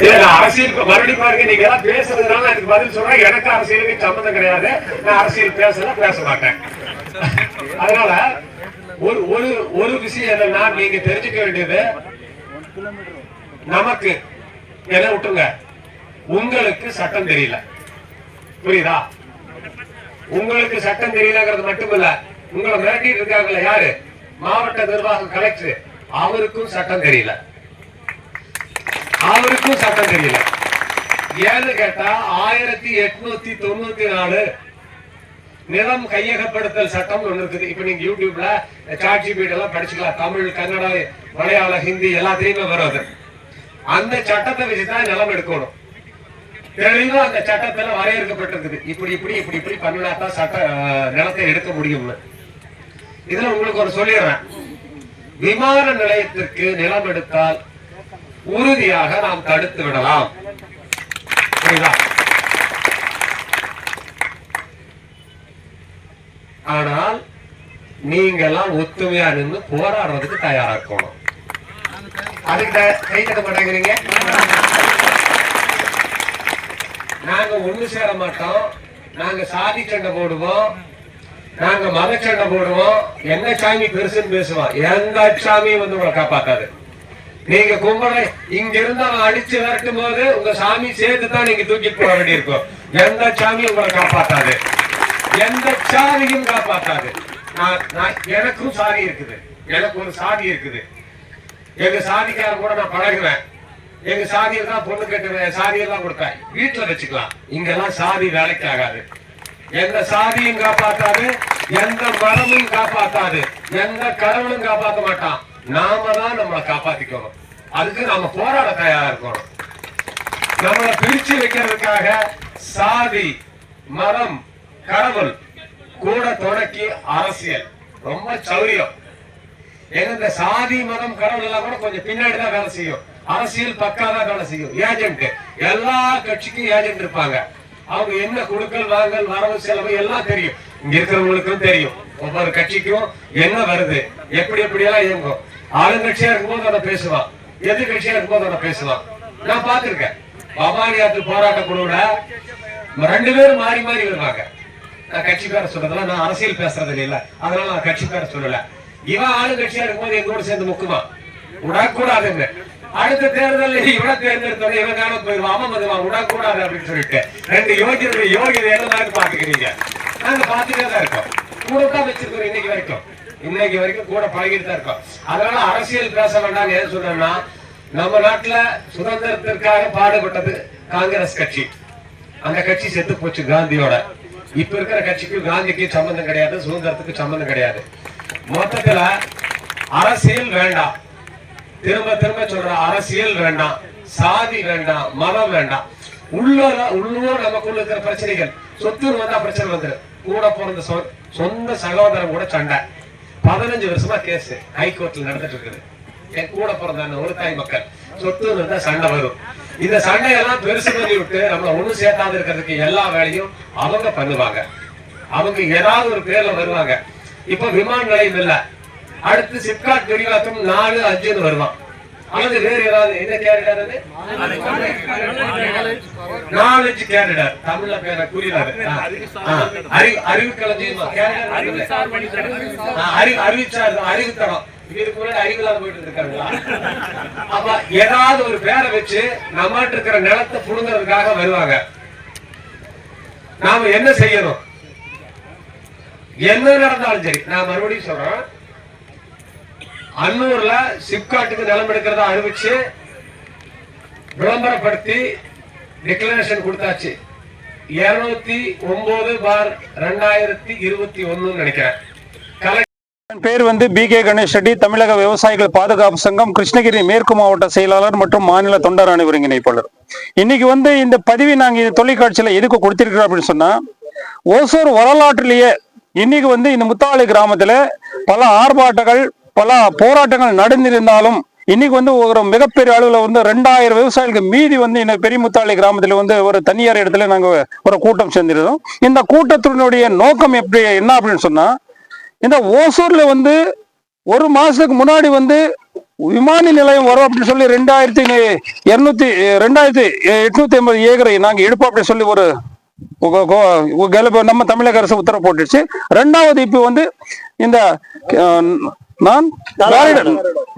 இல்ல, அரசியல் மறுபடியும் பாருங்க நீங்க எல்லாம் பேசுறதுனால எனக்கு பதில் சொல்றேன் எனக்கு அரசியலுக்கு சம்மந்தம் கிடையாது. நான் அரசியல் பேசல பேச மாட்டேன். அதனால ஒரு ஒரு ஒரு விஷயம் என்னன்னா நீங்க தெரிஞ்சுக்க வேண்டியது நமக்கு என்ன விட்டுங்க உங்களுக்கு சட்டம் தெரியல. புரியுதா? உங்களுக்கு சட்டம் தெரியலங்கிறது மட்டுமில்ல உங்களை மிரட்டிட்டு இருக்காங்கல்ல யாரு? மாவட்ட நிர்வாக கலெக்டர். அவருக்கும் சட்டம் தெரியல. அவருக்கும் சட்டம் தெரியல. ஏன்னு கேட்டா ஆயிரத்தி எட்நூத்தி தொண்ணூத்தி நாலு நிலம் கையகப்படுத்தல் சட்டம் ஒண்ணு இருக்குது. இப்ப நீங்க யூடியூப்ல சாட்சி பீட் எல்லாம் படிச்சுக்கலாம். தமிழ் கன்னடா மலையாளம் ஹிந்தி எல்லாத்தையுமே வரும் அது. அந்த சட்டத்தை வச்சுதான் நிலம் எடுக்கணும். தெளிவா அந்த சட்டத்துல வரையறுக்கப்பட்டிருக்குது. இப்படி இப்படி இப்படி இப்படி பண்ணினா தான் சட்ட நிலத்தை எடுக்க முடியும்னு. இதுல உங்களுக்கு ஒரு சொல்லிடுறேன். விமான நிலையத்திற்கு நிலம் எடுத்தால் உறுதியாக நாம் தடுத்து விடலாம். புரியுதா? ஆனால் நீங்க எல்லாம் ஒத்துமையா நின்று போராடுறதுக்கு தயாரா இருக்கணும். அதுக்கு கை தட்ட மாட்டேங்கிறீங்க? நாங்க ஒண்ணு சேர மாட்டோம். நாங்க சாதி சண்டை போடுவோம். நாங்க மத சண்டை போடுவோம். என்ன சாமி பெருசுன்னு பேசுவோம் எந்த சாமியும் வந்து உங்களை காப்பாத்தாது. நீங்க கும்பல இங்க இருந்து அவன் அடிச்சு விரட்டும் போது உங்க சாமி சேர்த்து தான் நீங்க தூக்கிட்டு போக வேண்டியிருக்கும். எந்த சாமியும் உங்களை காப்பாத்தாது. எந்த சாமியும் காப்பாத்தாது. நான் நான் எனக்கும் சாதி இருக்குது. எனக்கு ஒரு சாதி இருக்குது. எங்க சாதிக்காரன் கூட நான் பழகுவேன். எங்க சாதியை தான் பொண்ணு கட்டுவேன். சாதியெல்லாம் கொடுப்பேன். வீட்டுல வச்சுக்கலாம். இங்கெல்லாம் சாதி வேலைக்கு ஆகாது. எந்த சாதியும் காப்பாத்தாது. எந்த மரமும் காப்பாத்தாது. எந்த கடவுளும் காப்பாற்ற மாட்டான். நாம தான் நம்மளை காப்பாத்திக்கணும். அதுக்கு நாம போராட தயாரா இருக்கணும். நம்மளை பிரிச்சு வைக்கிறதுக்காக சாதி மதம் கடவுள் கூட தொடக்கி அரசியல். ரொம்ப சௌரியம். ஏன்னா இந்த சாதி மதம் கடவுள் எல்லாம் கூட கொஞ்சம் பின்னாடி தான் வேலை செய்யும். அரசியல் பக்கா தான் வேலை செய்யும். ஏஜென்ட். எல்லா கட்சிக்கும் ஏஜென்ட் இருப்பாங்க. அவங்க என்ன கொடுக்கல் வாங்கல் வரவு செலவு எல்லாம் தெரியும். இங்க இருக்கிறவங்களுக்கும் தெரியும். ஒவ்வொரு கட்சிக்கும் என்ன வருது? எப்படி எப்படி எல்லாம் இயங்கும்? ஆளுங்கட்சியா இருக்கும்போது அதை பேசுவான் எதிர்கட்சியா இருக்கும்போது அதை பேசுவான் நான் பார்த்திருக்கேன். பவானி ஆற்று போராட்ட குழுவுல ரெண்டு பேரும் மாறி மாறி வருவாங்க. நான் கட்சி பேர சொல்றதுல நான் அரசியல் பேசுறது இல்ல அதனால நான் கட்சி பேர சொல்லல. இவன் ஆளுங்கட்சியா இருக்கும்போது எங்களோட சேர்ந்து முக்குமா? விடக்கூடாதுன்னு அடுத்த தேர்தலில் இவனை தேர்ந்தெடுத்தவன் இவன் காண போயிருவான் அவன் வந்துவான் விடக்கூடாது அப்படின்னு சொல்லிட்டு. ரெண்டு யோகியர்கள் யோகியதை என்ன பாத்துக்கிறீங்க நாங்க பாத்துட்டே தான் இருக்கோம். கூட தான் வச்சிருக்கிறோம் இன்னைக்கு வரைக்கும். இன்னைக்கு வரைக்கும் கூட பழகிட்டு தான் இருக்கோம். அதனால அரசியல் பேச வேண்டாம் ஏன் சொல்றேன்னா நம்ம நாட்டுல சுதந்திரத்திற்காக பாடுபட்டது காங்கிரஸ் கட்சி. அந்த கட்சி செத்து போச்சு காந்தியோட. இப்ப இருக்கிற கட்சிக்கு காந்திக்கு சம்பந்தம் கிடையாது சுதந்திரத்துக்கு சம்பந்தம் கிடையாது. மொத்தத்துல அரசியல் வேண்டாம். திரும்ப திரும்ப சொல்ற அரசியல் வேண்டாம். சாதி வேண்டாம் மதம் வேண்டாம். உள்ளூர் உள்ளூர் நமக்குள்ள இருக்கிற பிரச்சனைகள். சொத்து வந்தா பிரச்சனை வந்துரு கூட பிறந்த சொ- சொந்த சகோதரன் கூட சண்டை. பதினஞ்சு வருஷமா கேஸ் ஹைகோர்ட்ல நடந்துட்டு இருக்குது. என் கூட பிறந்த ஒரு தாய் மக்கள். சொத்து வந்தா சண்டை வரும். இந்த சண்டையெல்லாம் பெருசு பண்ணி விட்டு நம்மள ஒண்ணு சேர்த்தாது இருக்கிறதுக்கு எல்லா வேலையும் அவங்க பண்ணுவாங்க. அவங்க ஏதாவது ஒரு பேர்ல வருவாங்க. இப்ப விமான நிலையம் இல்ல. அடுத்து சிப்காட் விரிவாக்கம் நாலு அஞ்சுன்னு வருவான். அல்லது வேற ஏதாவது என்ன கேரிடர் அது? நாலேஜ் கேரிடர் தமிழ்ல பேர புரியல அறிவு அறிவு களஞ்சியமா அறிவு அறிவிச்சார் இதுக்கு முன்னாடி அறிவில்லாத போயிட்டு இருக்காங்களா? அப்ப ஏதாவது ஒரு பேரை வச்சு நம்மகிட்ட இருக்கிற நிலத்தை புடுங்கிறதுக்காக வருவாங்க. நாம என்ன செய்யணும்? என்ன நடந்தாலும் சரி நான் மறுபடியும் சொல்றேன். அன்னூர்ல சிப்காட்டுக்கு நிலம் எடுக்கிறதா அறிவிச்சு விளம்பரப்படுத்தி டிக்ளரேஷன் கொடுத்தாச்சு. இருநூத்தி ஒன்பது பார் ரெண்டாயிரத்தி இருபத்தி ஒண்ணுன்னு நினைக்கிறேன். பேர் வந்து பி கே கணேஷ் ரெட்டி. தமிழக விவசாயிகள் பாதுகாப்பு சங்கம் கிருஷ்ணகிரி மேற்கு மாவட்ட செயலாளர் மற்றும் மாநில தொண்டர் அணி ஒருங்கிணைப்பாளர் இன்னைக்கு வந்து இந்த பதிவை நாங்க இந்த தொலைக்காட்சியில எதுக்கு கொடுத்திருக்கிறோம் அப்படின்னு சொன்னா ஓசூர் வரலாற்றிலேயே இன்னைக்கு வந்து இந்த முத்தாளி கிராமத்துல பல ஆர்ப்பாட்டங்கள் பல போராட்டங்கள் நடந்திருந்தாலும் இன்னைக்கு வந்து ஒரு மிகப்பெரிய அளவில் வந்து ரெண்டாயிரம் விவசாயிகளுக்கு மீதி வந்து இந்த பெரியமுத்தாளி கிராமத்தில் வந்து ஒரு தனியார் இடத்துல நாங்கள் ஒரு கூட்டம் சேர்ந்திருந்தோம். இந்த கூட்டத்தினுடைய நோக்கம் எப்படி என்ன அப்படின்னு சொன்னால் இந்த ஓசூர்ல வந்து ஒரு மாசத்துக்கு முன்னாடி வந்து விமான நிலையம் வரும் அப்படின்னு சொல்லி ரெண்டாயிரத்தி இருநூத்தி ரெண்டாயிரத்தி எட்நூத்தி ஐம்பது ஏக்கரை நாங்க எடுப்போம் அப்படின்னு சொல்லி ஒரு கோ- நம்ம தமிழக அரசு உத்தரவு போட்டுச்சு ரெண்டாவது இப்போ வந்து இந்த நான்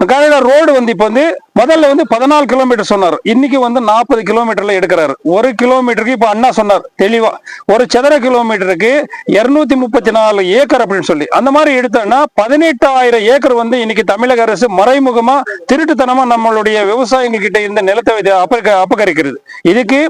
காரிடார் ரோடு வந்து இப்போ வந்து முதல்ல வந்து பதினாலு கிலோமீட்டர் சொன்னார். இன்னைக்கு வந்து நாற்பது கிலோமீட்டர்ல எடுக்கிறாரு. ஒரு கிலோமீட்டருக்கு இப்ப அண்ணா சொன்னார். தெளிவா. ஒரு சதுர கிலோமீட்டருக்கு இருநூத்தி முப்பத்தி நாலு ஏக்கர் அப்படின்னு சொல்லி. அந்த மாதிரி எடுத்தோம்னா பதினெட்டாயிரம் ஏக்கர் வந்து இன்னைக்கு தமிழக அரசு மறைமுகமா திருட்டுத்தனமா நம்மளுடைய விவசாயிங்க கிட்ட இந்த நிலத்தை அபகரிக்கிறது. இதுக்கு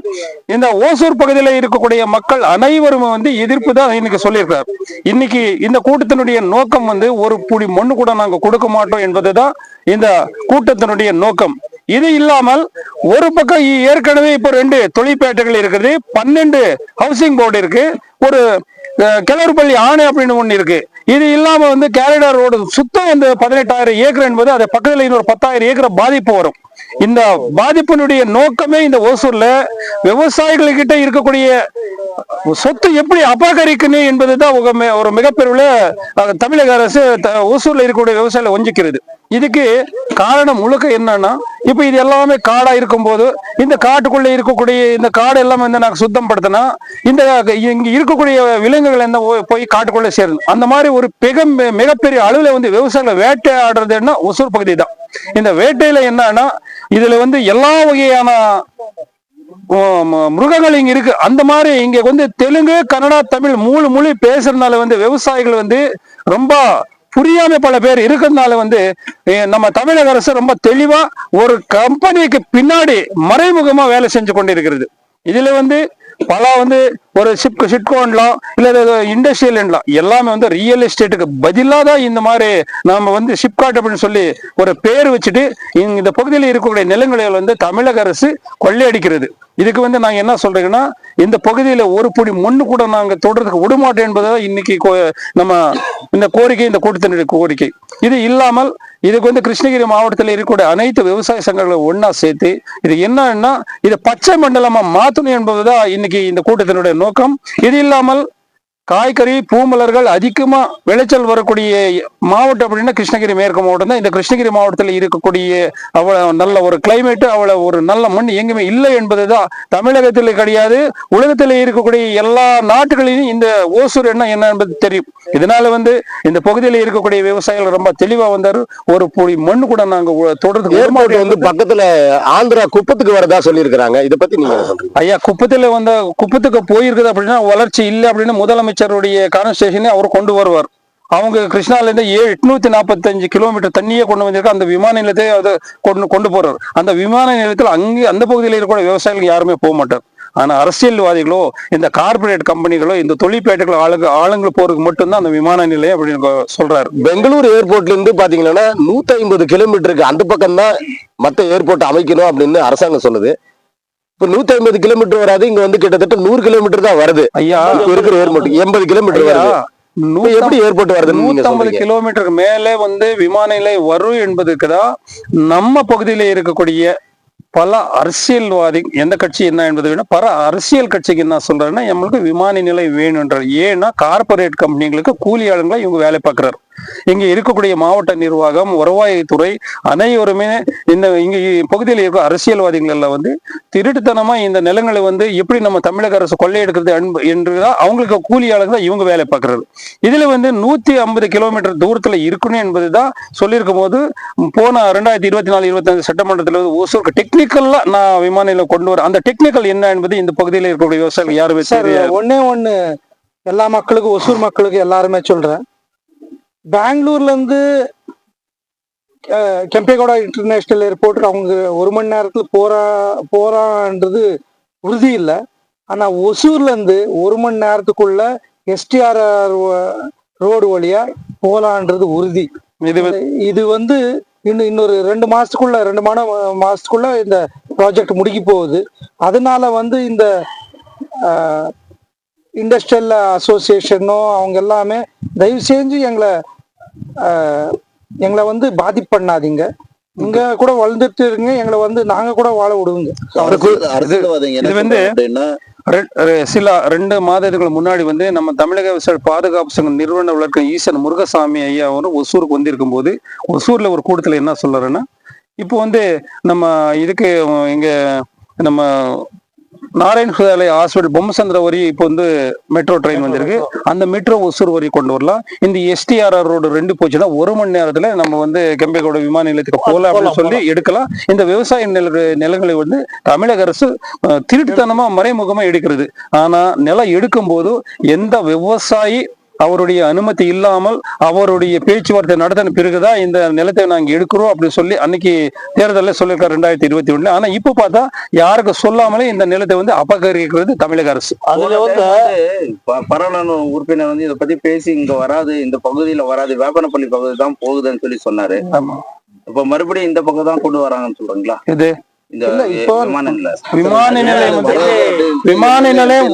இந்த ஓசூர் பகுதியில் இருக்கக்கூடிய மக்கள் அனைவரும் வந்து எதிர்ப்பு தான் இன்னைக்கு சொல்லியிருக்காரு இன்னைக்கு இந்த கூட்டத்தினுடைய நோக்கம் வந்து ஒரு புடி மண்ணு கூட நாங்க கொடுக்க மாட்டோம் என்பதுதான் இந்த கூட்டத்தினுடைய நோக்கம். இது இல்லாமல் ஒரு பக்கம் ஏற்கனவே இப்போ ரெண்டு தொழிற்பேட்டைகள் இருக்குது. பன்னெண்டு ஹவுசிங் போர்டு இருக்கு. ஒரு கிளறுபள்ளி ஆணை அப்படின்னு ஒன்று இருக்கு. இது இல்லாம வந்து கேரிடார் ரோடு சுத்தம் இந்த பதினெட்டாயிரம் ஏக்கர் என்பது அது பக்கத்துல இன்னொரு பத்தாயிரம் ஏக்கர் பாதிப்பு வரும். இந்த பாதிப்பினுடைய நோக்கமே இந்த ஓசூர்ல விவசாயிகள் கிட்ட இருக்கக்கூடிய சொத்து எப்படி அபகரிக்கணும் என்பதுதான் ஒரு மி- ஒரு மிகப்பெரிய தமிழக அரசு த- ஓசூர்ல இருக்கக்கூடிய விவசாயிகளை ஒஞ்சிக்கிறது இதுக்கு காரணம் முழுக்க என்னன்னா இப்போ இது எல்லாமே காடா இருக்கும்போது இந்த காட்டுக்குள்ளே இருக்கக்கூடிய இந்த காடு எல்லாம் வந்து நாங்கள் சுத்தம் படுத்தினா இந்த இங்கே இருக்கக்கூடிய விலங்குகள் என்ன போய்- போய் சேரும் சேருது அந்த மாதிரி ஒரு பெக மிகப்பெரிய அளவில் வந்து விவசாயிகளை வேட்டையாடுறதுன்னா ஒசூர் பகுதி தான். இந்த வேட்டையில என்னன்னா இதுல வந்து எல்லா வகையான மிருகங்கள் இங்க இருக்கு. அந்த மாதிரி இங்க வந்து தெலுங்கு கன்னடா தமிழ் மூணு மொழி பேசுறதுனால வந்து விவசாயிகள் வந்து ரொம்ப புரியாம பல பேர் இருக்கிறதுனால வந்து நம்ம தமிழக அரசு ரொம்ப தெளிவா ஒரு கம்பெனிக்கு பின்னாடி மறைமுகமா வேலை செஞ்சு கொண்டிருக்கிறது. இதுல வந்து பல வந்து ஒரு சிப் சிட்கோன்லாம் இல்ல இண்டஸ்ட்ரியல் எல்லாமே வந்து ரியல் எஸ்டேட்டுக்கு பதிலாக தான் இந்த மாதிரி நாம வந்து சிப்காட் அப்படின்னு சொல்லி ஒரு பேர் வச்சுட்டு இந்த பகுதியில் இருக்கக்கூடிய நிலங்களை வந்து தமிழக அரசு கொள்ளையடிக்கிறது. இதுக்கு வந்து நாங்கள் என்ன சொல்றீங்கன்னா இந்த பகுதியில் ஒரு புடி மண்ணு கூட நாங்கள் தொடர்றதுக்கு விடமாட்டோம் என்பதை இன்னைக்கு கோ- நம்ம இந்த கோரிக்கை இந்த கூட்டத்தினுடைய கோரிக்கை. இது இல்லாமல் இதுக்கு வந்து கிருஷ்ணகிரி மாவட்டத்தில் இருக்கக்கூடிய அனைத்து விவசாய சங்கங்களை ஒன்றா சேர்த்து இது என்னன்னா இதை பச்சை மண்டலமா மாத்தணும் என்பதுதான் இன்னைக்கு இந்த கூட்டத்தினுடைய நோக்கம். இது இல்லாமல் காய்கறி பூமலர்கள் அதிகமா விளைச்சல் வரக்கூடிய மாவட்டம் அப்படின்னா கிருஷ்ணகிரி மேற்கு மாவட்டம் தான். இந்த கிருஷ்ணகிரி மாவட்டத்தில் இருக்கக்கூடிய அவ்வளவு நல்ல ஒரு கிளைமேட் அவ்வளவு ஒரு நல்ல மண் எங்குமே இல்லை என்பதுதான் தமிழகத்தில் கிடையாது. உலகத்தில் இருக்கக்கூடிய எல்லா நாட்டுகளிலும் இந்த ஓசூர் என்ன என்ன என்பது தெரியும். இதனால வந்து இந்த பகுதியில் இருக்கக்கூடிய விவசாயிகள் ரொம்ப தெளிவா வந்தாரு. ஒரு புடி மண்ணு கூட நாங்க உ- தொடர்ந்து ஏர்போர்ட் வந்து பக்கத்துல ஆந்திரா குப்பத்துக்கு வரதா சொல்லியிருக்கிறாங்க. இத பத்தி நீங்க என்ன சொல்றீங்க? ஐயா குப்பத்துல வந்த குப்பத்துக்கு போயிருக்குது அப்படின்னா வளர்ச்சி இல்லை அப்படின்னு அமைச்சருடைய கான்வர்சேஷனை அவர் கொண்டு வருவார். அவங்க கிருஷ்ணாலேருந்து ஏ எட்நூத்தி நாற்பத்தஞ்சு கிலோமீட்டர் தண்ணியே கொண்டு வந்திருக்க. அந்த விமான நிலையத்தை அதை கொண்டு கொண்டு போறாரு. அந்த விமான நிலையத்தில் அங்கே அந்த பகுதியில் இருக்கிற விவசாயிகள் யாருமே போக மாட்டார். ஆனால் அரசியல்வாதிகளோ இந்த கார்ப்பரேட் கம்பெனிகளோ இந்த தொழிற்பேட்டைகளோ ஆளுங்க ஆளுங்களை போறதுக்கு மட்டும்தான் அந்த விமான நிலையம் அப்படின்னு சொல்றாரு. பெங்களூர் ஏர்போர்ட்ல இருந்து பாத்தீங்கன்னா நூத்தி ஐம்பது கிலோமீட்டருக்கு அந்த பக்கம் தான் மற்ற ஏர்போர்ட் அமைக்கணும் அப்படின்னு அரசாங்கம் சொல்லுது. இப்ப நூத்தி ஐம்பது கிலோமீட்டர் வராது இங்க வந்து கிட்டத்தட்ட நூறு கிலோமீட்டர் தான் வருது. ஐயா இருக்கிற ஏர்போர்ட் எண்பது கிலோமீட்டர் வருது. எப்படி ஏர்போர்ட் நீங்க நூத்தம்பது கிலோமீட்டருக்கு மேலே வந்து விமான நிலையம் வரும் என்பதுக்கு தான் நம்ம பகுதியில இருக்கக்கூடிய பல அரசியல்வாதி எந்த கட்சி என்ன என்பதை விட பல அரசியல் கட்சிக்கு என்ன சொல்றாருன்னா நம்மளுக்கு விமான நிலையம் வேணுன்றார் ஏன்னா கார்ப்பரேட் கம்பெனிகளுக்கு கூலி ஆளுங்களா இவங்க வேலை பார்க்கறாரு. இங்க இருக்கக்கூடிய மாவட்ட நிர்வாகம் வருவாய்த்துறை அனைவருமே இந்த இங்க பகுதியில் இருக்க அரசியல்வாதிகள் எல்லாம் வந்து திருட்டுத்தனமா இந்த நிலங்களை வந்து எப்படி நம்ம தமிழக அரசு கொள்ளையெடுக்கிறது என்றுதான் அவங்களுக்கு கூலி ஆளுங்க இவங்க வேலை பார்க்கறது. இதுல வந்து நூத்தி ஐம்பது கிலோமீட்டர் தூரத்துல இருக்கணும் என்பதுதான் சொல்லியிருக்கும் போது போன ரெண்டாயிரத்தி இருபத்தி நாலு இருபத்தஞ்சு சட்டமன்றத்தில் வந்து ஒசூருக்கு டெக்னிக்கல்லா நான் விமான நிலையம் கொண்டு வரேன் அந்த டெக்னிக்கல் என்ன என்பது இந்த பகுதியில் இருக்கக்கூடிய விவசாயிகள் யாருமே ஒண்ணே ஒண்ணு எல்லா மக்களுக்கும் ஒசூர் மக்களுக்கு எல்லாருமே சொல்றேன். பெங்களூர்ல இருந்து அஹ், கெம்பேகவுடா இன்டர்நேஷனல் ஏர்போர்ட்டுக்கு அவங்க ஒரு மணி நேரத்துல போறா போறான்றது உறுதி இல்லை. ஆனா ஒசூர்ல இருந்து ஒரு மணி நேரத்துக்குள்ள எஸ்டிஆர்ஆர் ரோடு வழியா போலான்றது உறுதி. இது வந்து- இது வந்து இன்னும் இன்னொரு ரெண்டு மாசத்துக்குள்ள ரெண்டு மாத மாசத்துக்குள்ள இந்த ப்ராஜெக்ட் முடிக்க போகுது. அதனால வந்து இந்த இண்டஸ்ட்ரியல் அசோசியேஷனோ அவங்க எல்லாமே தயவு செஞ்சு எங்களை எங்களை வந்து பாதிப்பு பண்ணாதீங்க. இங்க கூட வளர்ந்துட்டு இருங்க எங்களை வந்து நாங்க கூட வாழ என்ன இது வந்து- சில ரெண்டு மாதத்துக்கு முன்னாடி வந்து நம்ம தமிழக விவசாய பாதுகாப்பு சங்க நிறுவன விளக்கம் ஈசன் முருகசாமி ஐயா அவரும் ஒசூருக்கு வந்திருக்கும் போது ஒசூர்ல ஒரு கூட்டத்துல என்ன சொல்றாருன்னா இப்போ வந்து நம்ம இதுக்கு இங்க நம்ம நாராயண சுதாலை ஹாஸ்பிட்டல் பொம்மசந்திர வரி இப்போ வந்து மெட்ரோ ட்ரெயின் வந்திருக்கு. அந்த மெட்ரோ ஒசூர் வரி கொண்டு வரலாம். இந்த எஸ்டிஆர்ஆர் ரோடு ரெண்டு போச்சுன்னா ஒரு மணி நேரத்துல நம்ம வந்து கெம்பேகவுட விமான நிலையத்துக்கு போகலாம் அப்படின்னு சொல்லி எடுக்கலாம். இந்த விவசாய நில நிலங்களை வந்து தமிழக அரசு அஹ், திருட்டுத்தனமா மறைமுகமா எடுக்கிறது. ஆனா நிலம் எடுக்கும் போது எந்த விவசாயி அவருடைய அனுமதி இல்லாமல் அவருடைய பேச்சுவார்த்தை நடத்தின பிறகுதான் இந்த நிலத்தை நாங்க எடுக்கிறோம் அப்படின்னு சொல்லி அன்னைக்கு தேர்தலில் சொல்லியிருக்காரு ரெண்டாயிரத்தி இருபத்தி ஒண்ணுல ஆனா இப்ப பார்த்தா யாருக்கு சொல்லாமலே இந்த நிலத்தை வந்து அபகரிக்கிறது தமிழக அரசு அதுல வந்து பரவலான உறுப்பினர் வந்து இத பத்தி பேசி இங்க வராது இந்த பகுதியில வராது வேப்பனப்பள்ளி பகுதி தான் போகுதுன்னு சொல்லி சொன்னாரு இப்ப மறுபடியும் இந்த பக்கம் தான் கொண்டு வராங்கன்னு சொல்றீங்களா இது விமான நிலையம் விமான நிலையம்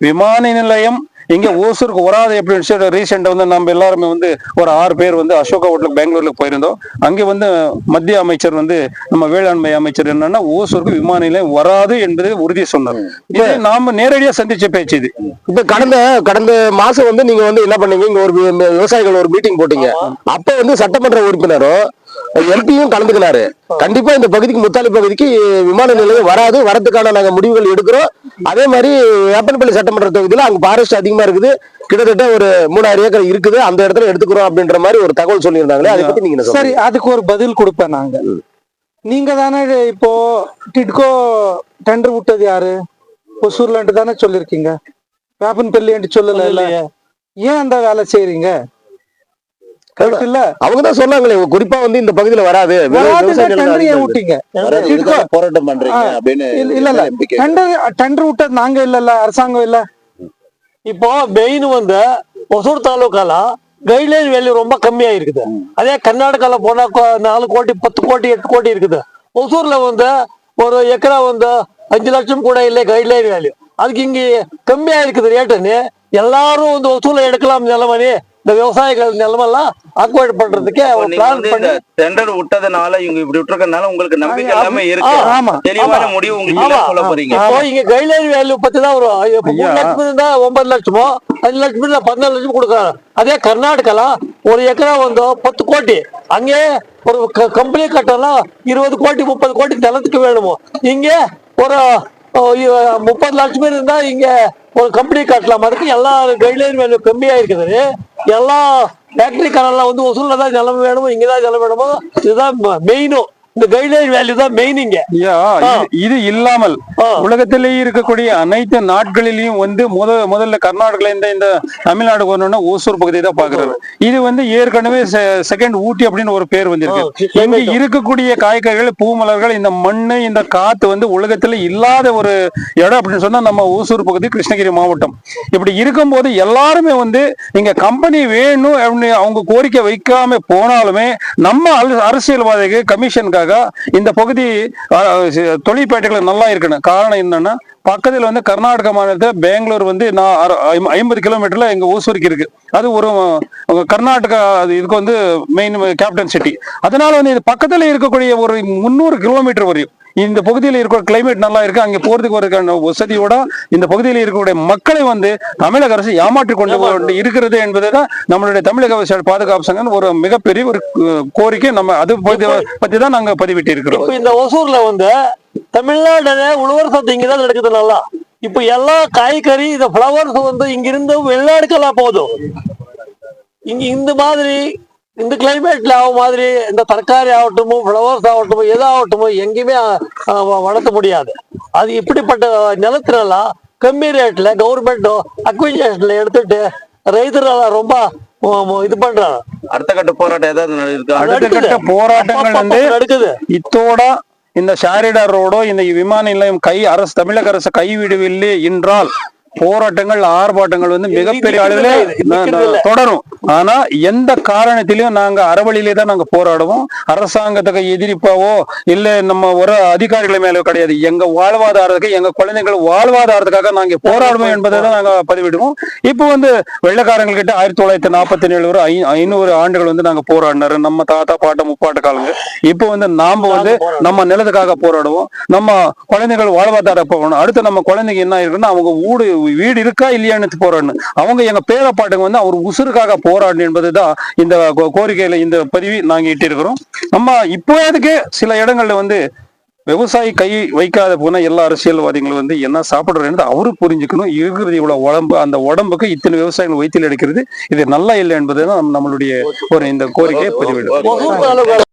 விமான நிலையம் இங்க ஓசூருக்கு வராது அப்படின்னு சொல்லி ரீசெண்டா வந்து நம்ம எல்லாருமே வந்து ஒரு ஆறு பேர் வந்து அசோகா ஹோட்டல் பெங்களூர்ல போயிருந்தோம். அங்கே வந்து மத்திய அமைச்சர் வந்து நம்ம வேளாண்மை அமைச்சர் என்னன்னா ஓசூருக்கு விமான நிலையம் வராது என்பது உறுதி சொன்னார். இது நாம நேரடியா சந்திச்ச பேச்சு இது. இப்ப கடந்த கடந்த மாசம் வந்து நீங்க வந்து என்ன பண்ணீங்க? இங்க ஒரு விவசாயிகள் ஒரு மீட்டிங் போட்டீங்க. அப்ப வந்து சட்டமன்ற உறுப்பினரும் எம்பியும் கலந்துக்கினாரு. கண்டிப்பா இந்த பகுதிக்கு முத்தாலி பகுதிக்கு விமான நிலையம் வராது. வரதுக்கான நாங்க முடிவுகள் எடுக்கிறோம். அதே மாதிரி வேப்பனப்பள்ளி சட்டமன்ற தொகுதியில அங்க ஃபாரஸ்ட் அதிகமா இருக்குது. கிட்டத்தட்ட ஒரு மூணாயிரம் ஏக்கர் இருக்குது. அந்த இடத்துல எடுத்துக்கிறோம் அப்படின்ற மாதிரி ஒரு தகவல் சொல்லியிருந்தாங்களே. அதை பத்தி நீங்க சரி அதுக்கு ஒரு பதில் கொடுப்பேன் நாங்க. நீங்க தானே இப்போ டிட்கோ டெண்டர் விட்டது யாரு? ஒசூர்லன்ட்டு தானே சொல்லிருக்கீங்க வேப்பன்பள்ளி சொல்லல இல்ல ஏன் அந்த வேலை செய்றீங்க? கரெக்ட் இல்ல. அவங்க தான் சொன்னாங்களே குறிப்பா வந்து இந்த பகுதியில வராது. போராட்டம் பண்றீங்க அப்படின்னு இல்ல இல்ல இல்ல. MP கேக்குறாரு. டெண்டர் டெண்டர் விட்டது நாங்க இல்ல அரசாங்கம் இல்ல. இப்போ மெயின் வந்து ஒசூர் தாலுக்கால கைட்லைன் வேல்யூ ரொம்ப கம்மியா இருக்குது அதே கர்நாடகால போனா நாலு கோடி பத்து கோடி எட்டு கோடி இருக்குது. ஒசூர்ல வந்து ஒரு ஏக்கரா வந்து அஞ்சு லட்சம் கூட இல்லை கைட்லைன் வேல்யூ அதுக்கு இங்க கம்மியா இருக்குது ரேட்டுன்னு எல்லாரும் வந்து ஒசூர்ல எடுக்கலாம் நிலமணி. இந்த விவசாயிகள் நிலமெல்லாம் ஆக்குவேட் பண்றதுக்கு பிளான் பண்ணி டெண்டர் விட்டதுனால இவங்க இப்படி விட்டுருக்கனால உங்களுக்கு நம்பிக்கை எல்லாமே இருக்கு. ஆமா. தெளிவான. முடிவு உங்களுக்கு சொல்ல போறீங்க. இப்போ இங்க கைட்லைன் வேல்யூ பத்தி தான் வரும். இப்போ மூணு. லட்சம் இருந்தா ஒன்பது லட்சமோ அஞ்சு லட்சம் இருந்தா பதினாலு லட்சம் கொடுக்குறாங்க. அதே கர்நாடகால ஒரு ஏக்கரா வந்து பத்து கோடி அங்கே ஒரு கம்பெனி கட்டணும்னா இருபது கோடி முப்பது கோடி நிலத்துக்கு வேணுமோ. இங்க ஒரு முப்பது லட்சம் பேர் இருந்தா இங்க ஒரு கம்பெனி கட்டலாம். அதுக்கு எல்லா கைட்லைன் வேல்யூ கம்மியா இருக்குது எல்லா ஃபேக்டரி கடன்லாம் வந்து ஒசூல்ல தான் நிலம் வேணுமோ இங்கதான் நிலம் வேணுமோ இதுதான் மெயினும் இந்த கைட்லைன் வேல்யூ தான் மெயின் இங்க. இது- இல்லாமல். உலகத்திலேயே இருக்கக்கூடிய அனைத்து நாட்களிலையும் வந்து முத முதல்ல கர்நாடகால இந்த இந்த தமிழ்நாடு வரணும்னா ஓசூர் பகுதி தான் பாக்குறாரு இது வந்து ஏற்கனவே செகண்ட் ஊட்டி அப்படின்னு ஒரு பேர் வந்திருக்கு. இங்க இருக்கக்கூடிய காய்கறிகள் பூமலர்கள் இந்த மண்ணு இந்த காத்து வந்து உலகத்துல இல்லாத ஒரு இடம் அப்படின்னு சொன்னா நம்ம ஓசூர் பகுதி கிருஷ்ணகிரி மாவட்டம். இப்படி இருக்கும்போது எல்லாருமே வந்து இங்க கம்பெனி வேணும் அப்படின்னு அவங்க கோரிக்கை வைக்காம போனாலுமே நம்ம அரசியல்வாதிகள் கமிஷனுக்காக இந்த பகுதி அஹ், தொழிற்பேட்டைகள் நல்லா இருக்கணும். காரணம் என்னன்னா பக்கத்தில் வந்து கர்நாடக மாநிலத்தில் பெங்களூர் வந்து நான் ஐம்பது கிலோமீட்டர்ல எங்க ஊசூருக்கு இருக்கு. அது ஒரு கர்நாடகா அது இதுக்கு வந்து மெயின் கேப்டன் சிட்டி அதனால வந்து இது பக்கத்தில் இருக்கக்கூடிய ஒரு முந்நூறு கிலோமீட்டர் வரையும் இந்த பகுதியில் இருக்கிற கிளைமேட் நல்லா இருக்கு. அங்க போறதுக்கு ஒரு வசதியோட இந்த பகுதியில் இருக்கக்கூடிய மக்களை வந்து தமிழக அரசு ஏமாற்றி. கொண்டு இருக்கிறது என்பதுதான் நம்மளுடைய தமிழக பாதுகாப்பு சங்கம் ஒரு மிகப்பெரிய ஒரு கோரிக்கை. நம்ம அது பத்தி- தான் நாங்க பதிவிட்டு இருக்கிறோம் இந்த ஒசூர்ல வந்து தமிழ்நாடு உழவர் சந்தை இங்கதான் நடக்குது நல்லா. இப்ப எல்லா காய்கறி இந்த ஃப்ளவர்ஸ் வந்து இங்கிருந்து வெளிநாடுக்கெல்லாம் போதும் இங்க இந்த மாதிரி இந்த கிளைமேட்ல ஆக மாதிரி இந்த தரக்காரி ஆகட்டும் ஃப்ளவர்ஸ் ஆகட்டும் எது ஆகட்டும் எங்கேயுமே வளர்த்த முடியாது. அது இப்படிப்பட்ட நிலத்தினெல்லாம் கம்மி ரேட்ல கவர்மெண்ட் அக்விஜேஷன்ல எடுத்துட்டு ரைతులు ரொம்ப இது பண்றாங்க. அடுத்த கட்ட போராட்டம் ஏதாவது இருக்கா? அடுத்த கட்ட நடக்குது. போராட்டங்கள் வந்து நடக்குது. இத்தோட இந்த ஷாரிடா ரோடோ இந்த விமான நிலையம் கை அரசு தமிழக அரசு கைவிடவில்லை என்றால் போராட்டங்கள் ஆர்ப்பாட்டங்கள் வந்து மிகப்பெரிய அளவில். தொடரும். ஆனா எந்த காரணத்திலையும் நாங்க அறவழியிலே தான் நாங்க போராடுவோம். அரசாங்கத்துக்கு எதிரிப்பாவோ இல்ல நம்ம ஒரு அதிகாரிகள் மேல கிடையாது. எங்க வாழ்வாதாரத்துக்கு எங்க குழந்தைகள் வாழ்வாதாரத்துக்காக நாங்க போராடுவோம் என்பதை தான் நாங்க பதிவிடுவோம். இப்போ வந்து வெள்ளக்காரங்க கிட்ட ஆயிரத்தி தொள்ளாயிரத்தி நாற்பத்தி ஏழு ஒரு ஐநூறு ஆண்டுகள் வந்து நாங்க போராடினாரு. நம்ம தாத்தா பாட்ட முப்பாட்டு காலங்க. இப்போ வந்து நாம வந்து நம்ம நிலத்துக்காக போராடுவோம். நம்ம குழந்தைகள் வாழ்வாதாரம் போகணும். அடுத்து நம்ம குழந்தைங்க என்ன இருக்குன்னா அவங்க வீடு வீடு இருக்கா இல்லையான்னு போராடணும் அவங்க எங்க பேரப்பாட்டுங்க வந்து அவர் உசுருக்காக போராடணும் என்பதுதான் இந்த கோரிக்கையில இந்த பதிவு நாங்க இட்டிருக்கிறோம். நம்ம இப்போதுக்கு சில இடங்கள்ல வந்து விவசாயி கை வைக்காத போன எல்லா அரசியல்வாதிகளும் வந்து என்ன சாப்பிடுறது அவரு புரிஞ்சுக்கணும். இருக்கிறது இவ்வளவு உடம்பு அந்த உடம்புக்கு இத்தனை விவசாயிகள் வயிற்றில் எடுக்கிறது. இது நல்லா இல்லை என்பதுதான் நம்மளுடைய ஒரு இந்த கோரிக்கையை பதிவிடும்